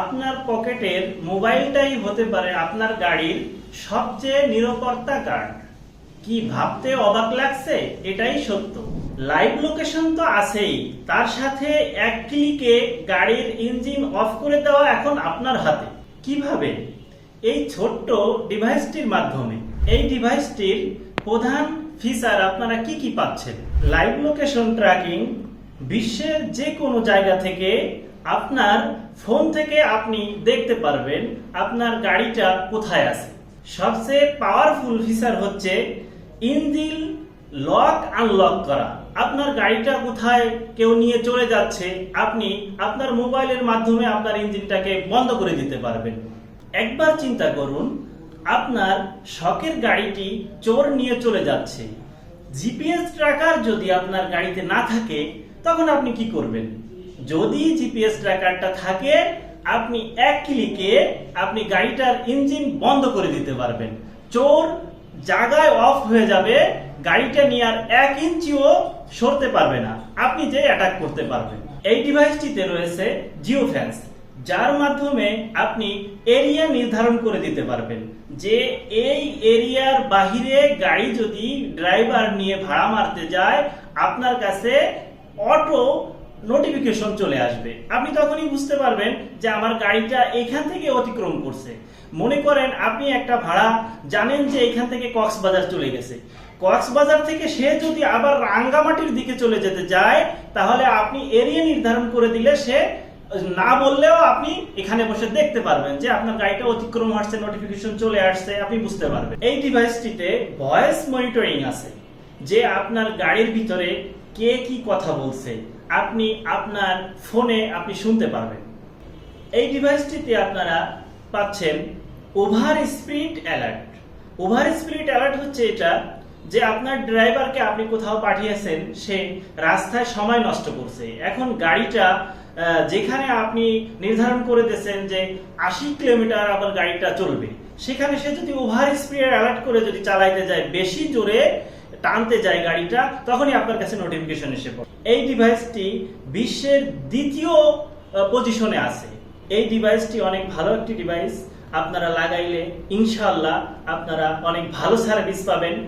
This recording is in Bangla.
আপনার পকেটের মোবাইলটাই হতে পারে আপনার গাড়ির সবচেয়ে নিরাপত্তা কার্ড। কি ভাবতে অবাক লাগছে? এটাই সত্য। লাইভ লোকেশন তো আছেই। তার সাথে এক ক্লিকে গাড়ির ইঞ্জিন অফ করে দেওয়া এখন আপনার হাতে। কীভাবে? এই ছোট্ট ডিভাইসটির মাধ্যমে। এই ডিভাইসটির প্রধান ফিচার আপনারা কি কি পাচ্ছেন? লাইভ লোকেশন ট্র্যাকিং বিশ্বের যে কোনো জায়গা থেকে আপনার ফোন থেকে আপনি দেখতে পারবেন আপনার গাড়িটা কোথায় আছে। সবচেয়ে পাওয়ারফুল ফিচার হচ্ছে ইঞ্জিন লক আনলক করা। আপনার গাড়িটা কোথায় কেউ নিয়ে চলে যাচ্ছে, আপনি আপনার মোবাইলের মাধ্যমে আপনার ইঞ্জিনটাকে বন্ধ করে দিতে পারবেন। একবার চিন্তা করুন, আপনার শখের গাড়িটি চোর নিয়ে চলে যাচ্ছে। জিপিএস ট্র্যাকার যদি আপনার গাড়িতে না থাকে, তখন আপনি কি করবেন? যদি জিপিএস ট্র্যাকারটা থাকে, আপনি এক ক্লিকে আপনি গাড়িটার ইঞ্জিন বন্ধ করে দিতে পারবেন। চোর জায়গায় অফ হয়ে যাবে, গাড়িটা নিয়ে আর এক ইঞ্চিও সরতে পারবে না। আপনি যে অ্যাটাক করতে পারবেন। এই ডিভাইসটিতে রয়েছে জিও ফ্যান্স যার মাধ্যমে আপনি এরিয়া নির্ধারণ করে দিতে পারবেন। যে এই এরিয়ার বাহিরে গাড়ি যদি ড্রাইভার নিয়ে ভাড়া মারতে যায়, আপনার কাছে অটো নোটিফিকেশন চলে আসবে। আপনি তখনই বুঝতে পারবেন যে আমার গাড়িটা এখান থেকে অতিক্রম করছে। মনে করেন আপনি একটা ভাড়া, জানেন যে এখান থেকে কক্সবাজার চলে গেছে। কক্সবাজার থেকে সে যদি আবার রাঙ্গামাটির দিকে চলে যেতে যায়, তাহলে আপনি এরিয়া নির্ধারণ করে দিলে সে, না বললেও আপনি এখানে বসে দেখতে পারবেন যে আপনার গাড়িটা অতিক্রম আসছে নোটিফিকেশন চলে আসছে, আপনি বুঝতে পারবেন। এই ডিভাইসটিতে ভয়েস মনিটরিং আছে, যে আপনার গাড়ির ভিতরে কে কি কথা বলছে আপনি আপনার ফোনে আপনি শুনতে পারবেন। এই ডিভাইসটিতে আপনারা পাচ্ছেন over speed alert over speed alert হচ্ছে এটা যে আপনার ড্রাইভারকে আপনি কোথাও পাঠিয়েছেন, সে রাস্তায় সময় নষ্ট করছে। এখন গাড়িটা যেখানে আপনি নির্ধারণ করে দিয়েছেন যে আশি কিলোমিটার আবার গাড়িটা চলবে, সেখানে সে যদি ওভার স্পিড অ্যালার্ট করে যদি চালাইতে যায়, বেশি জোরে টানতে যায় গাড়িটা, তখনই আপনার কাছে নোটিফিকেশন এসে পড়ে। এই ডিভাইসটি বিশ্বের দ্বিতীয় পজিশনে আছে। এই ডিভাইসটি অনেক ভালো একটি ডিভাইস আপনারা লাগাইলে ইনশাল্লাহ আপনারা অনেক ভালো সার্ভিস পাবেন।